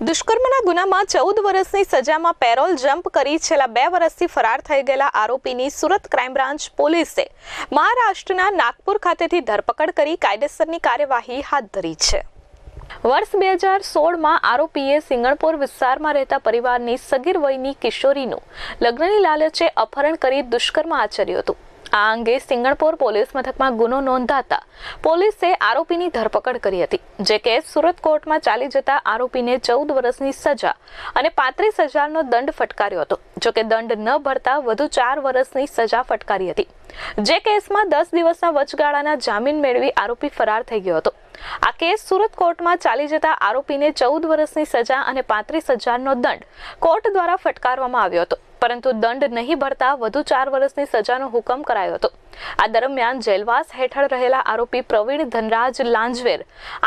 દુષ્કર્મના ગુનામાં ચૌદ વર્ષની સજામાં પેરોલ જમ્પ કરી છેલ્લા બે વર્ષથી ફરાર થઈ ગયેલા આરોપીની સુરત ક્રાઇમ બ્રાન્ચ પોલીસે મહારાષ્ટ્રના નાગપુર ખાતેથી ધરપકડ કરી કાયદેસરની કાર્યવાહી હાથ ધરી છે. વર્ષ બે હજાર સોળમાં આરોપીએ સિંગણપોર વિસ્તારમાં રહેતા પરિવારની સગીર વયની કિશોરીનું લગ્નની લાલચે અપહરણ કરી દુષ્કર્મ આચર્યું હતું. આ અંગે સિંગણપોર પોલીસ મથકમાં ગુનો નોંધાતા પોલીસે આરોપીની ધરપકડ કરી હતી. જે કેસ સુરત કોર્ટમાં ચાલી જતા આરોપીને ચૌદ વર્ષની સજા અને પાંત્રીસ હજારનો દંડ ફટકાર્યો હતો. જોકે દંડ ન ભરતા વધુ ચાર વર્ષની સજા ફટકારી હતી. જે કેસમાં દસ દિવસના વચગાળાના જામીન મેળવી આરોપી ફરાર થઈ ગયો હતો. આ કેસ સુરત કોર્ટમાં ચાલી જતા આરોપીને ચૌદ વર્ષની સજા અને પાંત્રીસ હજારનો દંડ કોર્ટ દ્વારા ફટકારવામાં આવ્યો હતો. પરંતુ દંડ નહીં ભરતા વધુ ચાર વર્ષની સજાનો હુકમ કરાયો હતો. આ દરમિયાન જેલવાસ હેઠળ રહેલા આરોપી પ્રવીણ ધનરાજ લાંજવેર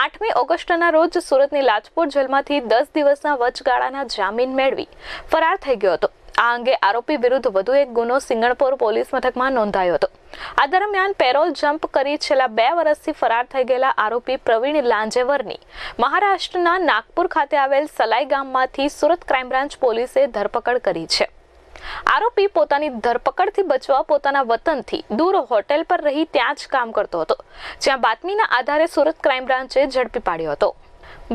આઠમી ઓગસ્ટના રોજ સુરતની લાજપોર જેલમાંથી દસ દિવસના વચગાળાના જામીન મેળવી ફરાર થઈ ગયો હતો. આ અંગે આરોપી વિરુદ્ધ વધુ એક ગુનો સિંગણપોર પોલીસ મથકમાં નોંધાયો હતો. આ દરમિયાન પેરોલ જમ્પ કરી છેલ્લા બે વર્ષથી ફરાર થઈ ગયેલા આરોપી પ્રવીણ લાંજેવરની મહારાષ્ટ્રના નાગપુર ખાતે આવેલ સલાઈ ગામમાંથી સુરત ક્રાઇમ બ્રાન્ચ પોલીસે ધરપકડ કરી છે. આરોપી પોતાની ધરપકડથી બચવા પોતાના વતનથી દૂર હોટેલ પર રહી ત્યાં જ કામ કરતો હતો, જ્યાં બાતમીના આધારે સુરત ક્રાઇમ બ્રાન્ચે ઝડપી પાડ્યો હતો.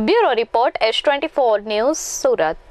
Bureau report S twenty four news Surat.